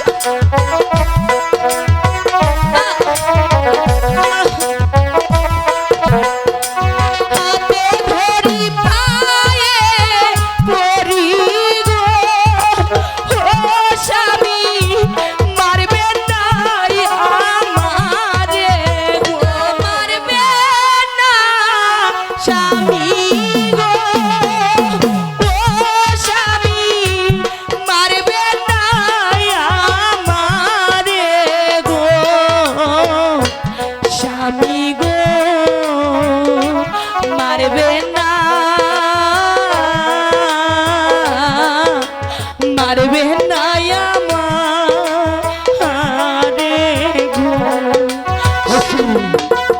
Watch. স্বামী গো মারবে না। মারবে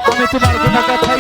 আমি তোমার কোনো কথা